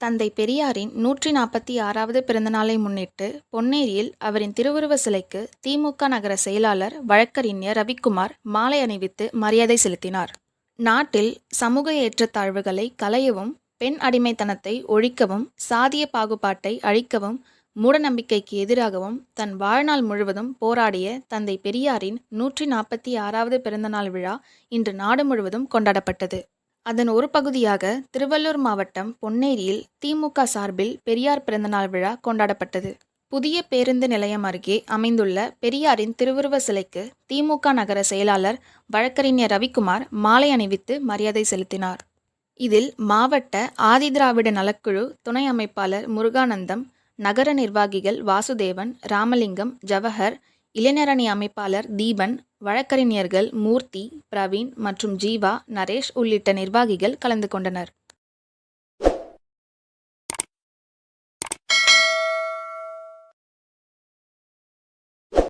தந்தை பெரியாரின் நூற்றி நாற்பத்தி ஆறாவது பிறந்தநாளை முன்னிட்டு பொன்னேரியில் அவரின் திருவுருவ சிலைக்கு திமுக நகர செயலாளர் வழக்கறிஞர் ரவிக்குமார் மாலை அணிவித்து மரியாதை செலுத்தினார். நாட்டில் சமூக ஏற்றத்தாழ்வுகளை களையவும் பெண் அடிமைத்தனத்தை ஒழிக்கவும் சாதிய பாகுபாட்டை அழிக்கவும் மூடநம்பிக்கைக்கு எதிராகவும் தன் வாழ்நாள் முழுவதும் போராடிய தந்தை பெரியாரின் நூற்றி நாற்பத்தி ஆறாவது பிறந்தநாள் விழா இன்று நாடு முழுவதும் கொண்டாடப்பட்டது. அதன் ஒரு பகுதியாக திருவள்ளூர் மாவட்டம் பொன்னேரியில் திமுக சார்பில் பெரியார் பிறந்தநாள் விழா கொண்டாடப்பட்டது. புதிய பேருந்து நிலையம் அருகே அமைந்துள்ள பெரியாரின் திருவுருவ சிலைக்கு திமுக நகர செயலாளர் வழக்கறிஞர் ரவிக்குமார் மாலை அணிவித்து மரியாதை செலுத்தினார். இதில் மாவட்ட ஆதிதிராவிட நலக்குழு துணை அமைப்பாளர் முருகானந்தம் நகர நிர்வாகிகள் வாசுதேவன் ராமலிங்கம் ஜவஹர் இளைஞரணி அமைப்பாளர் தீபன் வழக்கறிஞர்கள் மூர்த்தி பிரவீன் மற்றும் ஜீவா நரேஷ் உள்ளிட்ட நிர்வாகிகள் கலந்து கொண்டனர்.